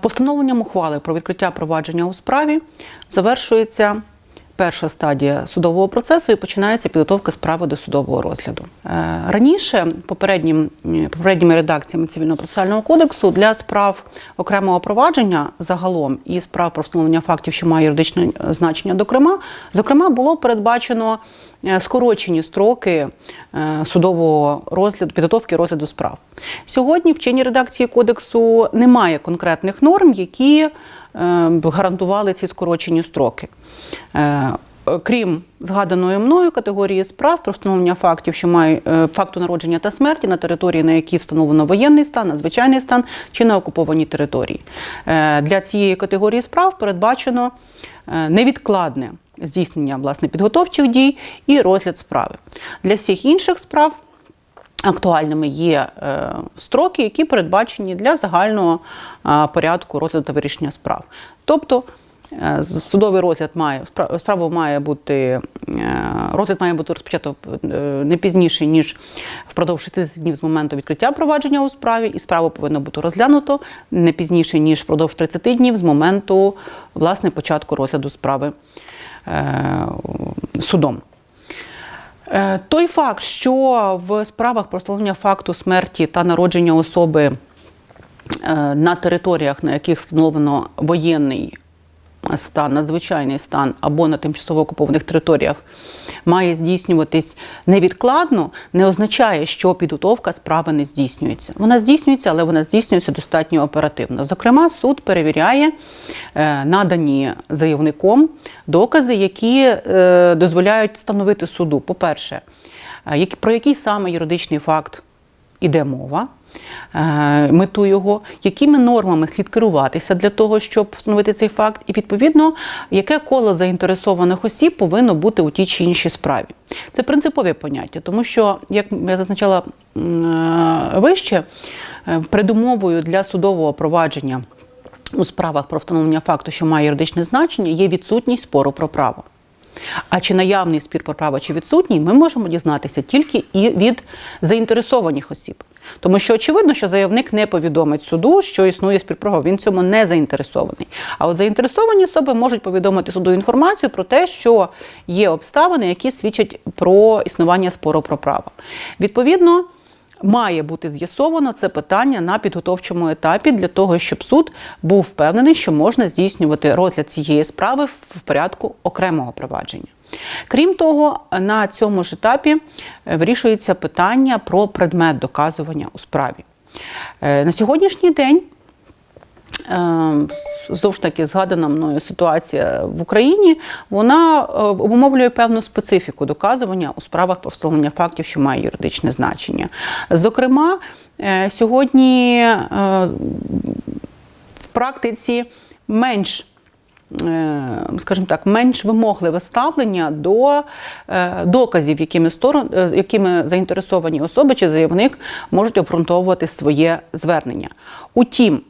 Постановленням ухвали про відкриття провадження у справі завершується перша стадія судового процесу і починається підготовка справи до судового розгляду. Е, Раніше попереднім, е, попередніми редакціями цивільного процесуального кодексу для справ окремого провадження загалом і справ про встановлення фактів, що має юридичне значення, докрема, зокрема, було передбачено е, скорочені строки е, судового розгляду, підготовки розгляду справ. Сьогодні в чинній редакції кодексу немає конкретних норм, які е, гарантували ці скорочені строки. Е, Крім згаданої мною категорії справ про встановлення фактів, що має е, факту народження та смерті на території, на якій встановлено воєнний стан, надзвичайний стан чи на окупованій території. Е, Для цієї категорії справ передбачено невідкладне здійснення власне підготовчих дій і розгляд справи. Для всіх інших справ актуальними є е, строки, які передбачені для загального е, порядку розгляду та вирішення справ. Тобто е, судовий розгляд має спра- справа має бути розгляд має бути розпочато не пізніше ніж впродовж 60 днів з моменту відкриття провадження у справі, і справа повинна бути розглянуто не пізніше ніж впродовж 30 днів з моменту власне початку розгляду справи судом. Е, Той факт, що в справах про встановлення факту смерті та народження особи е, на територіях, на яких встановлено воєнний стан, надзвичайний стан або на тимчасово окупованих територіях, має здійснюватись невідкладно, не означає, що підготовка справи не здійснюється. Вона здійснюється, але вона здійснюється достатньо оперативно. Зокрема, суд перевіряє е, надані заявником докази, які е, дозволяють встановити суду. По-перше, е, як- про який саме юридичний факт іде мова, е, мету його, якими нормами слід керуватися для того, щоб встановити цей факт, і відповідно, яке коло заінтересованих осіб повинно бути у тій чи іншій справі. Це принципові поняття, тому що, як я зазначала е, вище, е, передумовою для судового провадження у справах про встановлення факту, що має юридичне значення, є відсутність спору про право. А чи наявний спір про право, чи відсутній, ми можемо дізнатися тільки і від заінтересованих осіб. Тому що очевидно, що заявник не повідомить суду, що існує спір про право. Він цьому не заінтересований. А от заінтересовані особи можуть повідомити суду інформацію про те, що є обставини, які свідчать про існування спору про право. Відповідно. Має бути з'ясовано це питання на підготовчому етапі для того, щоб суд був впевнений, що можна здійснювати розгляд цієї справи в порядку окремого провадження. Крім того, на цьому ж етапі е, вирішується питання про предмет доказування у справі. Е, На сьогоднішній день Знову ж таки, згадана мною ситуація в Україні, вона е, обумовлює певну специфіку доказування у справах про фактів, що має юридичне значення. Зокрема, е, сьогодні е, в практиці менш е, скажімо так, менш вимогливе ставлення до е, доказів, якими сторон, е, якими заінтересовані особи чи заявник можуть обґрунтовувати своє звернення. Утім,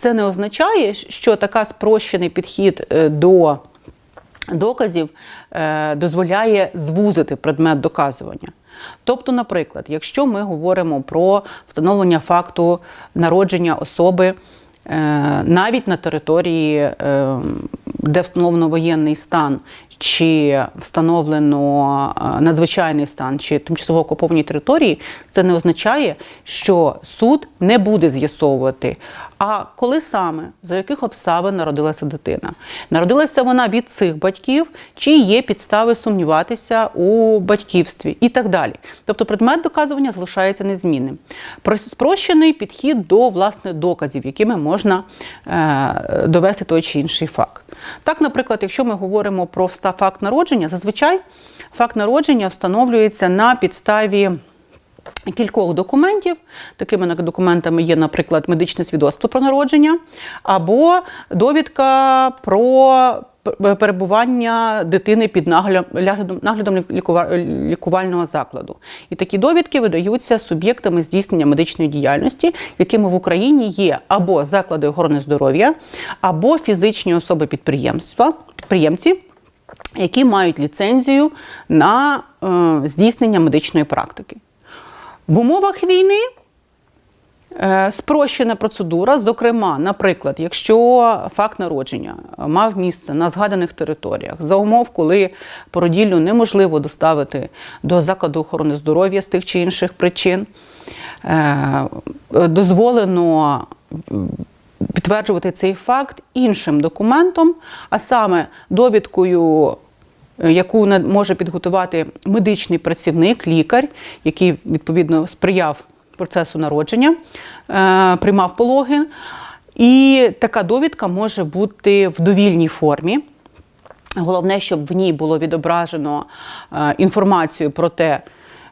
це не означає, що така спрощений підхід е, до доказів е, дозволяє звузити предмет доказування. Тобто, наприклад, якщо ми говоримо про встановлення факту народження особи е, навіть на території, де встановлено воєнний стан, чи встановлено надзвичайний стан, чи тимчасово окупованій території, це не означає, що суд не буде з'ясовувати. А коли саме за яких обставин народилася дитина? Народилася вона від цих батьків, чи є підстави сумніватися у батьківстві і так далі. Тобто предмет доказування залишається незмінним. Про- Спрощений підхід до власне доказів, якими можна е, довести той чи інший факт. Так, наприклад, якщо ми говоримо про факт народження, зазвичай факт народження встановлюється на підставі кількох документів. Такими документами є, наприклад, медичне свідоцтво про народження або довідка про перебування дитини під наглядом, наглядом лікувального закладу. І такі довідки видаються суб'єктами здійснення медичної діяльності, якими в Україні є або заклади охорони здоров'я, або фізичні особи підприємства, підприємці, які мають ліцензію на е, здійснення медичної практики. В умовах війни Е, Спрощена процедура, зокрема, наприклад, якщо факт народження мав місце на згаданих територіях за умов, коли породіллю неможливо доставити до закладу охорони здоров'я з тих чи інших причин, е, дозволено підтверджувати цей факт іншим документом, а саме довідкою яку може підготувати медичний працівник, лікар, який відповідно сприяв процесу народження, е, приймав пологи. І така довідка може бути в довільній формі. Головне, щоб в ній було відображено е, інформацію про те,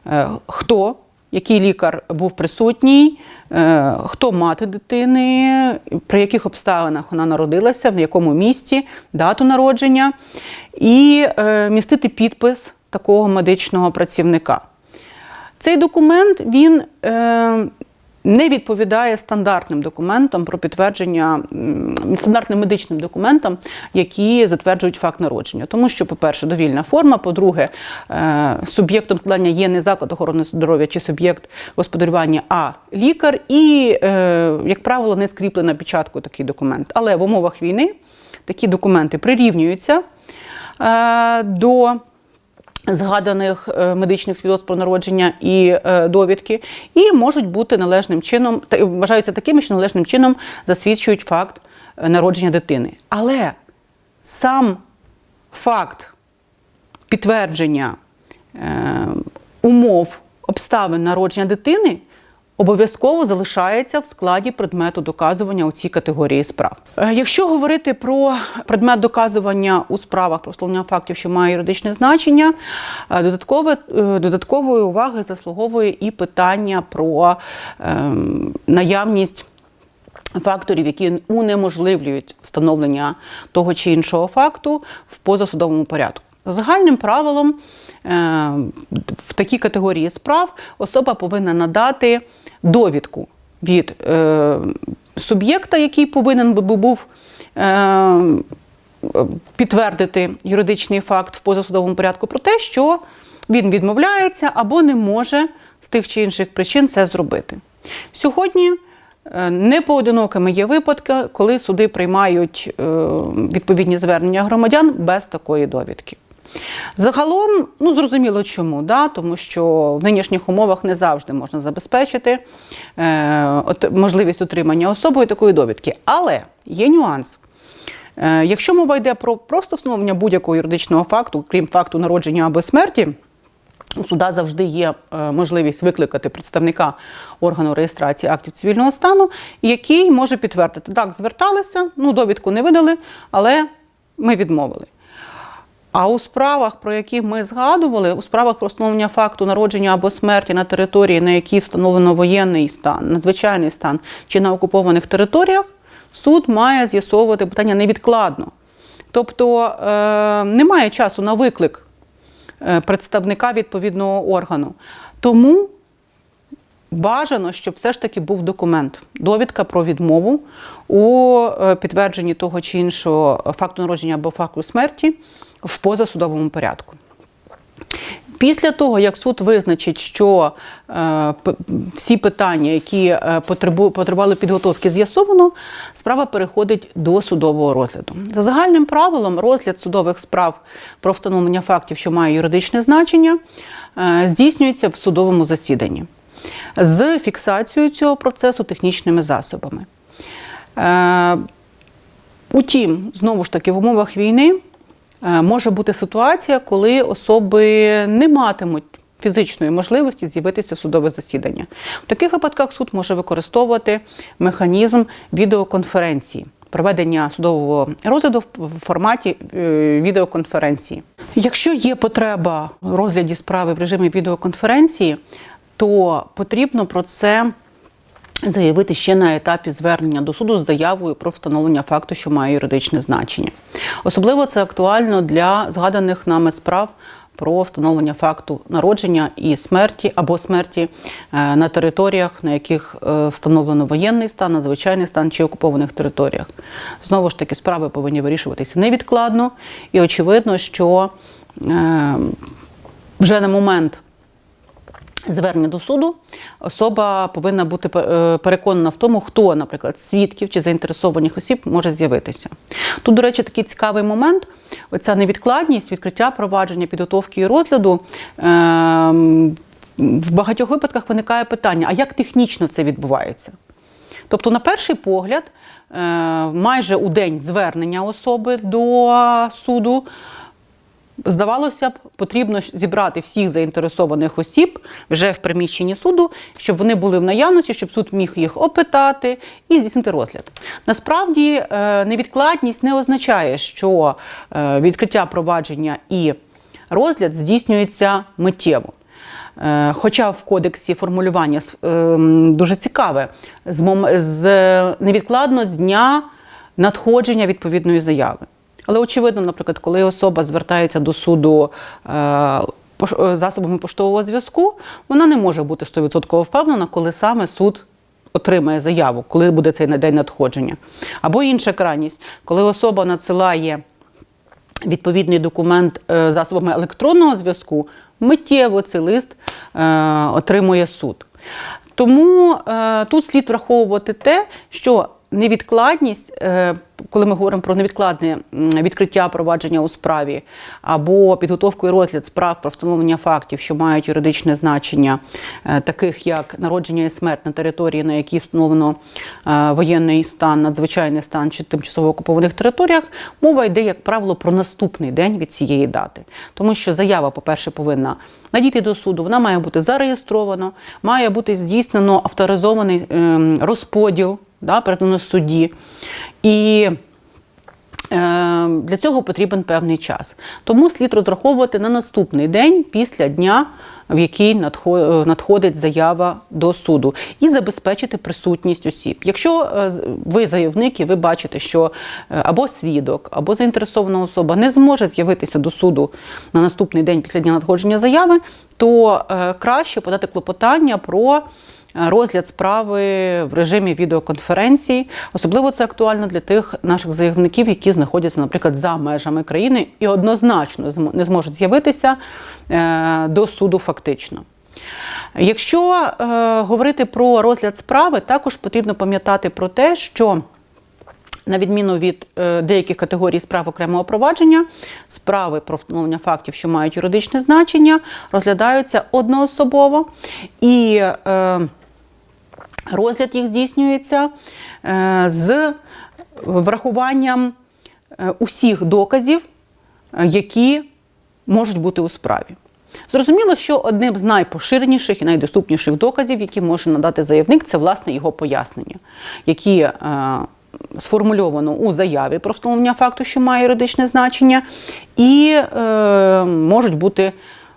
е, хто, який лікар був присутній, е, хто мати дитини, при яких обставинах вона народилася, в якому місті, дату народження, і е, містити підпис такого медичного працівника. Цей документ він е, не відповідає стандартним документам про підтвердження стандартним медичним документам, які затверджують факт народження. Тому що, по-перше, довільна форма, по-друге, е, суб'єктом складання є не заклад охорони здоров'я чи суб'єкт господарювання, а лікар, і, е, як правило, не скріплена печаткою такий документ. Але в умовах війни такі документи прирівнюються е, до згаданих е, медичних свідоцтв про народження і е, довідки, і можуть бути належним чином, вважаються такими, що належним чином засвідчують факт е, народження дитини. Але сам факт підтвердження умов обставин народження дитини обов'язково залишається в складі предмету доказування у цій категорії справ. Е, Якщо говорити про предмет доказування у справах про встановлення фактів, що має юридичне значення, е, додаткове, е, додаткової уваги заслуговує і питання про ем, наявність факторів, які унеможливлюють встановлення того чи іншого факту в позасудовому порядку. За загальним правилом е, в такій категорії справ особа повинна надати довідку від е, суб'єкта, який повинен би був е, підтвердити юридичний факт в позасудовому порядку про те, що він відмовляється або не може з тих чи інших причин це зробити. Сьогодні непоодинокими є випадки, коли суди приймають відповідні звернення громадян без такої довідки. Загалом, ну зрозуміло чому, да? тому що в нинішніх умовах не завжди можна забезпечити е, можливість отримання особою такої довідки. Але є нюанс. Е, Якщо мова йде про просто встановлення будь-якого юридичного факту, крім факту народження або смерті, у суда завжди є е, можливість викликати представника органу реєстрації актів цивільного стану, який може підтвердити, так, зверталися, ну, довідку не видали, але ми відмовили. А у справах, про які ми згадували, у справах про встановлення факту народження або смерті на території, на якій встановлено воєнний стан, надзвичайний стан чи на окупованих територіях, суд має з'ясовувати питання невідкладно. Тобто е, немає часу на виклик е, представника відповідного органу. Тому бажано, щоб все ж таки був документ, довідка про відмову у е, підтвердженні того чи іншого факту народження або факту смерті в позасудовому порядку. Після того, як суд визначить, що е, всі питання, які е, потребу- потребували підготовки, з'ясовано, справа переходить до судового розгляду. За загальним правилом, розгляд судових справ про встановлення фактів, що має юридичне значення, е, здійснюється в судовому засіданні з фіксацією цього процесу технічними засобами. Е, Утім, знову ж таки, в умовах війни може бути ситуація, коли особи не матимуть фізичної можливості з'явитися в судове засідання. В таких випадках суд може використовувати механізм відеоконференції. Проведення судового розгляду в форматі е, відеоконференції. Якщо є потреба розгляді справи в режимі відеоконференції, то потрібно про це заявити ще на етапі звернення до суду з заявою про встановлення факту, що має юридичне значення. Особливо це актуально для згаданих нами справ про встановлення факту народження і смерті або смерті е, на територіях, на яких е, встановлено воєнний стан, надзвичайний стан чи окупованих територіях. Знову ж таки, справи повинні вирішуватися невідкладно, і очевидно, що е, вже на момент Звернення до суду особа повинна бути е, переконана в тому, хто, наприклад, свідків чи заінтересованих осіб може з'явитися. Тут, до речі, такий цікавий момент: оця невідкладність відкриття провадження підготовки і розгляду. ем, В багатьох випадках виникає питання: а як технічно це відбувається? Тобто, на перший погляд, е, майже у день звернення особи до суду. Здавалося б, потрібно зібрати всіх заінтересованих осіб вже в приміщенні суду, щоб вони були в наявності, щоб суд міг їх опитати і здійснити розгляд. Насправді, е, невідкладність не означає, що е, відкриття провадження і розгляд здійснюється миттєво. Е, Хоча в кодексі формулювання ем, дуже цікаве, з невідкладно з дня надходження відповідної заяви. Але очевидно, наприклад, коли особа звертається до суду е, е, засобами поштового зв'язку, вона не може бути 100% впевнена, коли саме суд отримає заяву, коли буде цей день надходження. Або інша крайність, коли особа надсилає відповідний документ е, засобами електронного зв'язку, миттєво цей лист отримує суд. Тому тут слід враховувати те, що невідкладність, коли ми говоримо про невідкладне відкриття провадження у справі або підготовку і розгляд справ про встановлення фактів, що мають юридичне значення, е, таких як народження і смерть на території, на якій встановлено е, воєнний стан, надзвичайний стан чи тимчасово окупованих територіях, мова йде, як правило, про наступний день від цієї дати. Тому що заява, по-перше, повинна надійти до суду, вона має бути зареєстрована, має бути здійснено авторизований ем, розподіл да, передано суді. І е, для цього потрібен певний час. Тому слід розраховувати на наступний день після дня, в надхо- е, надходить заява до суду, і забезпечити присутність осіб. Якщо е, ви заявник і ви бачите, що е, або свідок, або заінтересована особа не зможе з'явитися до суду на наступний день після дня надходження заяви, то краще подати клопотання про розгляд справи в режимі відеоконференції. Особливо це актуально для тих наших заявників, які знаходяться, наприклад, за межами країни і однозначно не зможуть з'явитися до суду фактично. Якщо е, говорити про розгляд справи, також потрібно пам'ятати про те, що на відміну від е, деяких категорій справ окремого провадження, справи про встановлення фактів, що мають юридичне значення, розглядаються одноособово і е, розгляд їх здійснюється е, з врахуванням усіх доказів, які можуть бути у справі. Зрозуміло, що одним з найпоширеніших і найдоступніших доказів, які може надати заявник, це власне його пояснення, які е, сформульовано у заяві про встановлення факту, що має юридичне значення, і е, можуть бути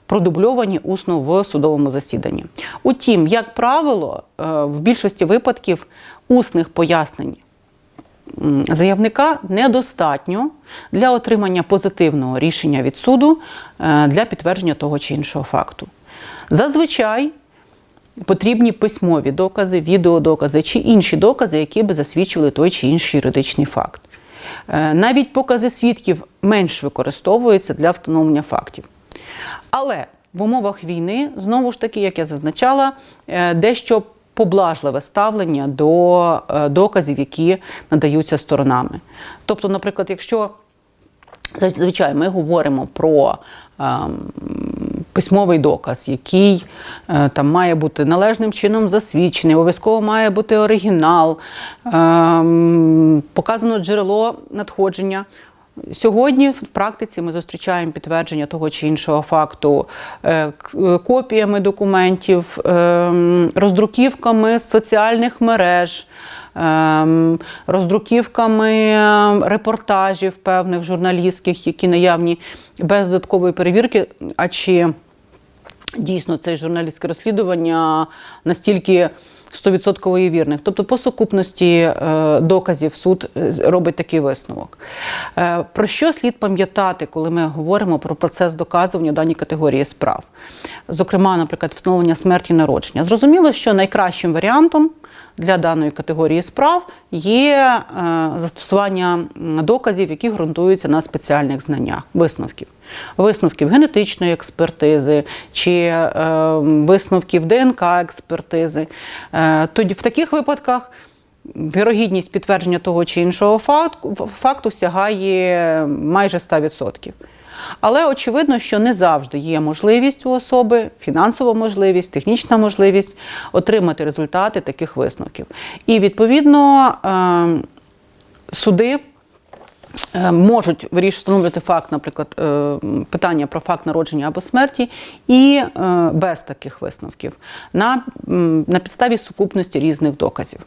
продубльовані усно в судовому засіданні. Утім, як правило, е, в більшості випадків усних пояснень заявника недостатньо для отримання позитивного рішення від суду е, для підтвердження того чи іншого факту. Зазвичай потрібні письмові докази, відеодокази чи інші докази, які би засвідчили той чи інший юридичний факт. Е, Навіть покази свідків менш використовуються для встановлення фактів. Але в умовах війни, знову ж таки, як я зазначала, е, дещо поблажливе ставлення до е, доказів, які надаються сторонами. Тобто, наприклад, якщо Зазвичай ми говоримо про ем, письмовий доказ, який е, там має бути належним чином засвідчений, обов'язково має бути оригінал, ем, показано джерело надходження. Сьогодні в практиці ми зустрічаємо підтвердження того чи іншого факту е, е, копіями документів, ем, роздруківками соціальних мереж, роздруківками репортажів певних журналістських, які наявні без додаткової перевірки. А чи дійсно це журналістське розслідування настільки 100% є вірних. Тобто, по сукупності е, доказів суд е, робить такий висновок. Е, Про що слід пам'ятати, коли ми говоримо про процес доказування даній категорії справ? Зокрема, наприклад, встановлення смерті народження. Зрозуміло, що найкращим варіантом для даної категорії справ є е, застосування доказів, які ґрунтуються на спеціальних знаннях, висновків. Висновків генетичної експертизи чи е, висновків ДНК експертизи. Е, тоді в таких випадках вірогідність підтвердження того чи іншого факту, сягає майже 100%. Але очевидно, що не завжди є можливість у особи, фінансова можливість, технічна можливість отримати результати таких висновків. І відповідно е, суди. е, Можуть вирішити встановлювати факт, наприклад, е, питання про факт народження або смерті, і е, без таких висновків на, на підставі сукупності різних доказів.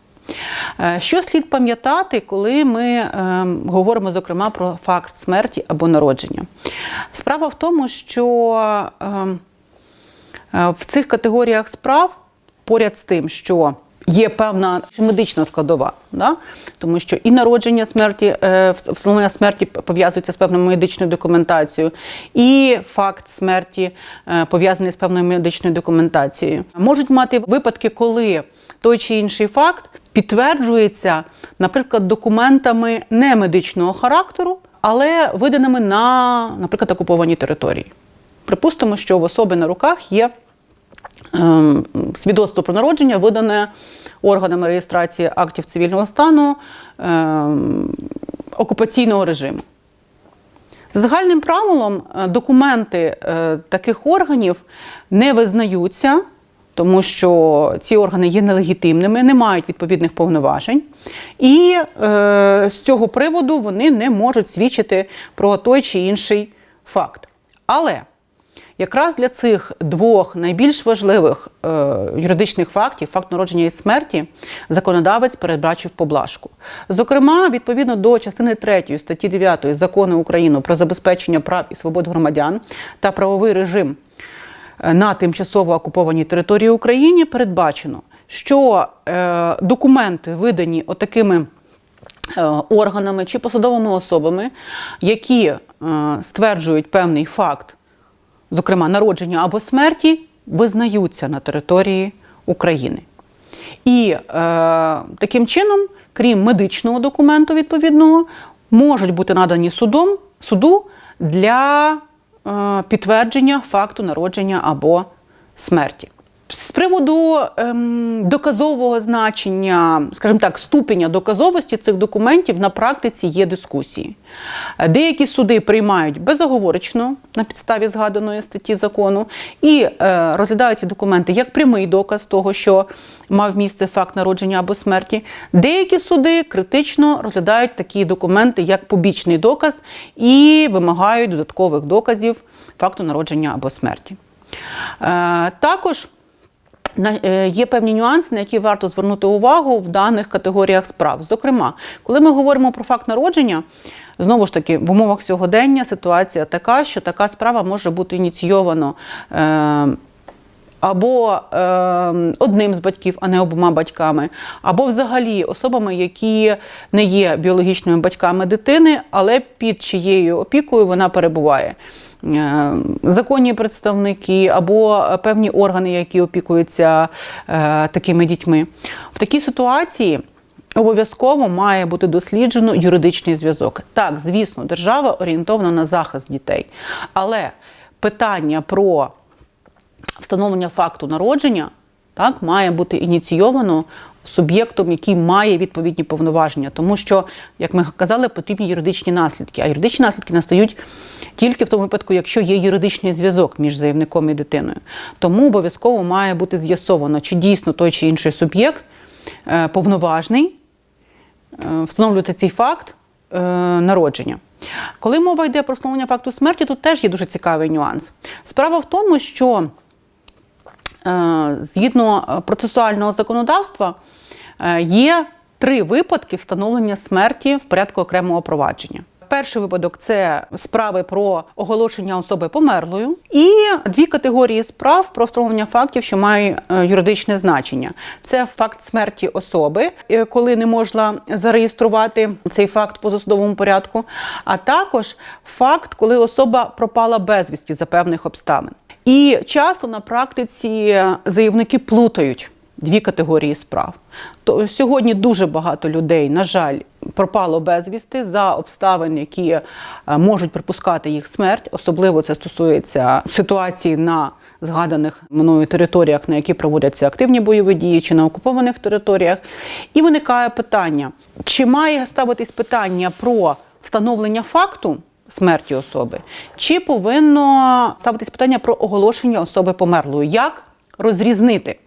Е, Що слід пам'ятати, коли ми е, говоримо, зокрема, про факт смерті або народження? Справа в тому, що е, е, в цих категоріях справ, поряд з тим, що Є певна медична складова, да? тому що і народження смерті, е, встановлення смерті пов'язується з певною медичною документацією, і факт смерті е, пов'язаний з певною медичною документацією. Можуть мати випадки, коли той чи інший факт підтверджується, наприклад, документами не медичного характеру, але виданими на, наприклад, окупованій території. Припустимо, що в особи на руках є свідоцтво про народження, видане органами реєстрації актів цивільного стану ем, окупаційного режиму. За загальним правилом, е, документи е, таких органів не визнаються, тому що ці органи є нелегітимними, не мають відповідних повноважень, і е, з цього приводу вони не можуть свідчити про той чи інший факт. Але Якраз для цих двох найбільш важливих е, юридичних фактів, факт народження і смерті, законодавець передбачив поблажку. Зокрема, відповідно до частини 3 статті 9 закону України про забезпечення прав і свобод громадян та правовий режим е, на тимчасово окупованій території України, передбачено, що е, документи, видані отакими е, органами чи посадовими особами, які е, стверджують певний факт зокрема народження або смерті, визнаються на території України. І е, таким чином, крім медичного документу відповідного, можуть бути надані судом, суду для е, підтвердження факту народження або смерті. З приводу ем, доказового значення, скажімо так, ступеня доказовості цих документів на практиці є дискусії. Деякі суди приймають безоговорочно на підставі згаданої статті закону і е, розглядають документи як прямий доказ того, що мав місце факт народження або смерті. Деякі суди критично розглядають такі документи як побічний доказ і вимагають додаткових доказів факту народження або смерті. Е, також Є певні нюанси, на які варто звернути увагу в даних категоріях справ. Зокрема, коли ми говоримо про факт народження, знову ж таки, в умовах сьогодення ситуація така, що така справа може бути ініційовано. Е- або е, одним з батьків, а не обома батьками, або взагалі особами, які не є біологічними батьками дитини, але під чиєю опікою вона перебуває. Е, Законні представники або певні органи, які опікуються е, такими дітьми. В такій ситуації обов'язково має бути досліджено юридичний зв'язок. Так, звісно, держава орієнтована на захист дітей, але питання про встановлення факту народження так, має бути ініційовано суб'єктом, який має відповідні повноваження, тому що, як ми казали, потрібні юридичні наслідки. А юридичні наслідки настають тільки в тому випадку, якщо є юридичний зв'язок між заявником і дитиною. Тому обов'язково має бути з'ясовано, чи дійсно той чи інший суб'єкт е, повноважний е, встановлювати цей факт е, народження. Коли мова йде про встановлення факту смерті, тут теж є дуже цікавий нюанс. Справа в тому, що згідно е, процесуального законодавства е, є три випадки встановлення смерті в порядку окремого провадження. Перший випадок це справи про оголошення особи померлою, і дві категорії справ про встановлення фактів, що мають е, юридичне значення. Це факт смерті особи, е, коли не можна зареєструвати цей факт в позасудовому порядку, а також факт, коли особа пропала безвісті за певних обставин. І часто на практиці заявники плутають дві категорії справ. То сьогодні дуже багато людей, на жаль, пропало безвісти за обставин, які е, можуть припускати їх смерть. Особливо це стосується ситуації на згаданих мною територіях, на які проводяться активні бойові дії, чи на окупованих територіях. І виникає питання: чи має ставитись питання про встановлення факту? Смерті особи, чи повинно ставитись питання про оголошення особи померлою? Як розрізнити?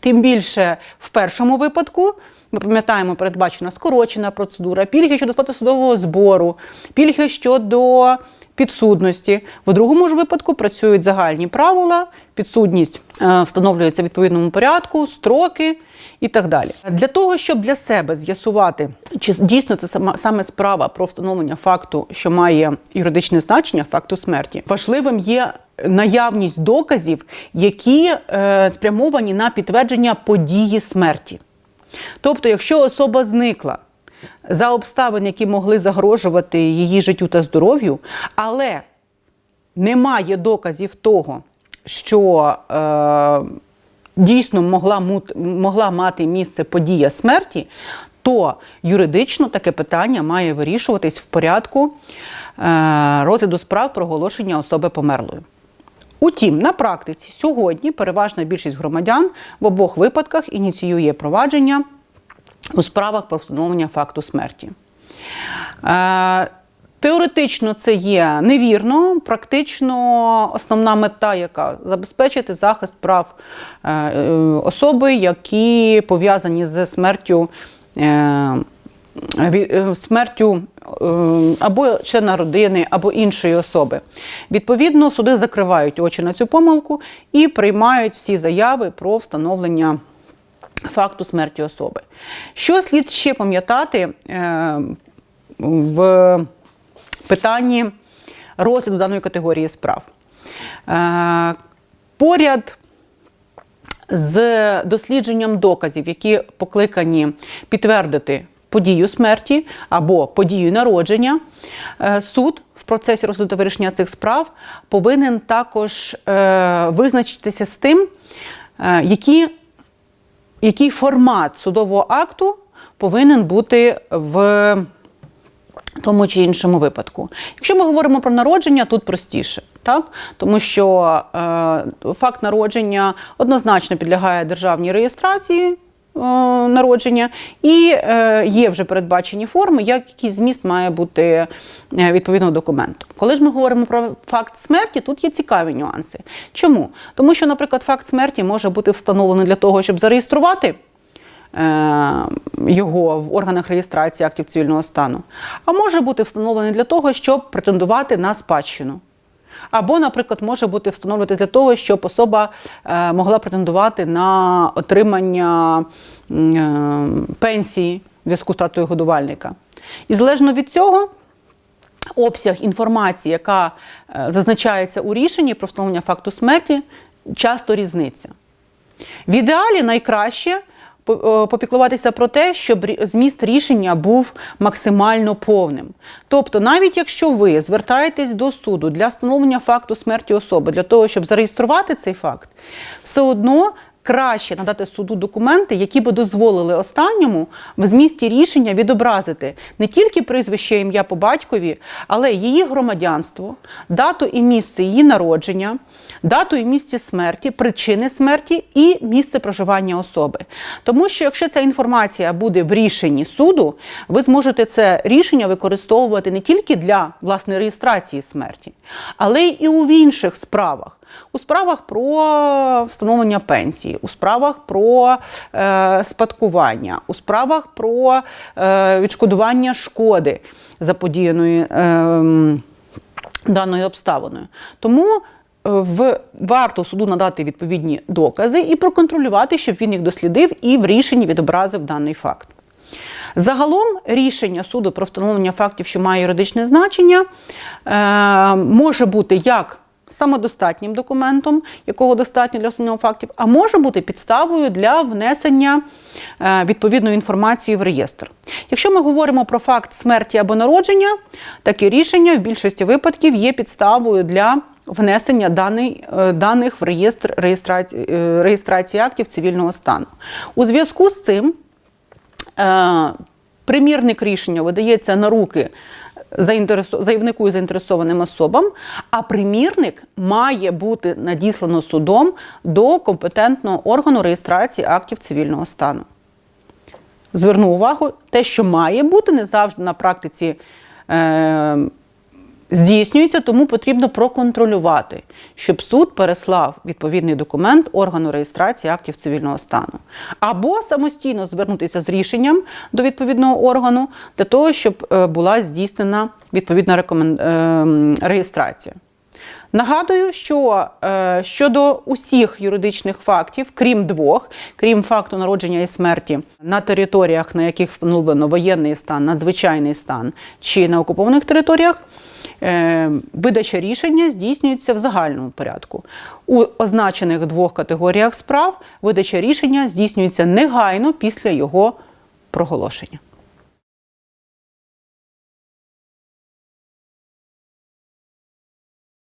Тим більше в першому випадку ми пам'ятаємо, передбачена скорочена процедура, пільги щодо сплати судового збору, пільги щодо підсудності. В другому ж випадку працюють загальні правила, підсудність е, встановлюється в відповідному порядку, строки і так далі. Для того, щоб для себе з'ясувати, чи дійсно це сама- саме справа про встановлення факту, що має юридичне значення, факту смерті, важливим є наявність доказів, які е, спрямовані на підтвердження події смерті. Тобто, якщо особа зникла за обставин, які могли загрожувати її життю та здоров'ю, але немає доказів того, що е, дійсно могла, могла мати місце подія смерті, то юридично таке питання має вирішуватись в порядку е, розгляду справ про оголошення особи померлою. Утім, на практиці сьогодні переважна більшість громадян в обох випадках ініціює провадження у справах про встановлення факту смерті. Теоретично це є невірно, практично основна мета, яка забезпечити захист прав е, е, особи, які пов'язані з смертю. е, Смертю або члена родини, або іншої особи. Відповідно, суди закривають очі на цю помилку і приймають всі заяви про встановлення факту смерті особи. Що слід ще пам'ятати в питанні розгляду даної категорії справ? Е, Поряд з дослідженням доказів, які покликані підтвердити подію смерті або подію народження, е, суд в процесі розгляду вирішення цих справ повинен також е, визначитися з тим, які який формат судового акту повинен бути в тому чи іншому випадку. Якщо ми говоримо про народження, тут простіше, так? тому що е, факт народження однозначно підлягає державній реєстрації. е, Народження і е, є вже передбачені форми, як який зміст має бути е, відповідного документу. Коли ж ми говоримо про факт смерті, тут є цікаві нюанси. Чому? Тому що, наприклад, факт смерті може бути встановлений для того, щоб зареєструвати його в органах реєстрації актів цивільного стану, а може бути встановлений для того, щоб претендувати на спадщину. Або, наприклад, може бути встановлювати для того, щоб особа е, могла претендувати на отримання е, пенсії в зв'язку з втратою годувальника. І залежно від цього, обсяг інформації, яка е, зазначається у рішенні про встановлення факту смерті, часто різниця. В ідеалі найкраще е, попіклуватися про те, щоб зміст рішення був максимально повним. Тобто, навіть якщо ви звертаєтесь до суду для встановлення факту смерті особи, для того, щоб зареєструвати цей факт, все одно краще надати суду документи, які би дозволили останньому в змісті рішення відобразити не тільки прізвище ім'я по батькові, але її громадянство, дату і місце її народження, дату і місце смерті, причини смерті і місце проживання особи. Тому що якщо ця інформація буде в рішенні суду, ви зможете це рішення використовувати не тільки для власне реєстрації смерті, але й у інших справах. У справах про встановлення пенсії, у справах про е, спадкування, у справах про е, відшкодування шкоди заподіяної е, даною обставиною. Тому е, в, варто суду надати відповідні докази і проконтролювати, щоб він їх дослідив і в рішенні відобразив даний факт. Загалом рішення суду про встановлення фактів, що має юридичне значення, е, може бути як самодостатнім документом, якого достатньо для встановлення фактів, а може бути підставою для внесення е, відповідної інформації в реєстр. Якщо ми говоримо про факт смерті або народження, таке рішення в більшості випадків є підставою для внесення е, даних в реєстр реєстрації, е, реєстрації актів цивільного стану. У зв'язку з цим примірник рішення видається на руки заявнику і заінтересованим особам, а примірник має бути надіслано судом до компетентного органу реєстрації актів цивільного стану. Зверну увагу, те, що має бути, не завжди на практиці е, здійснюється, тому потрібно проконтролювати, щоб суд переслав відповідний документ органу реєстрації актів цивільного стану. Або самостійно звернутися з рішенням до відповідного органу для того, щоб е, була здійснена відповідна рекомен... е, реєстрація. Нагадую, що е, щодо усіх юридичних фактів, крім двох, крім факту народження і смерті на територіях, на яких встановлено воєнний стан, надзвичайний стан чи на окупованих територіях, видача рішення здійснюється в загальному порядку. У означених двох категоріях справ видача рішення здійснюється негайно після його проголошення.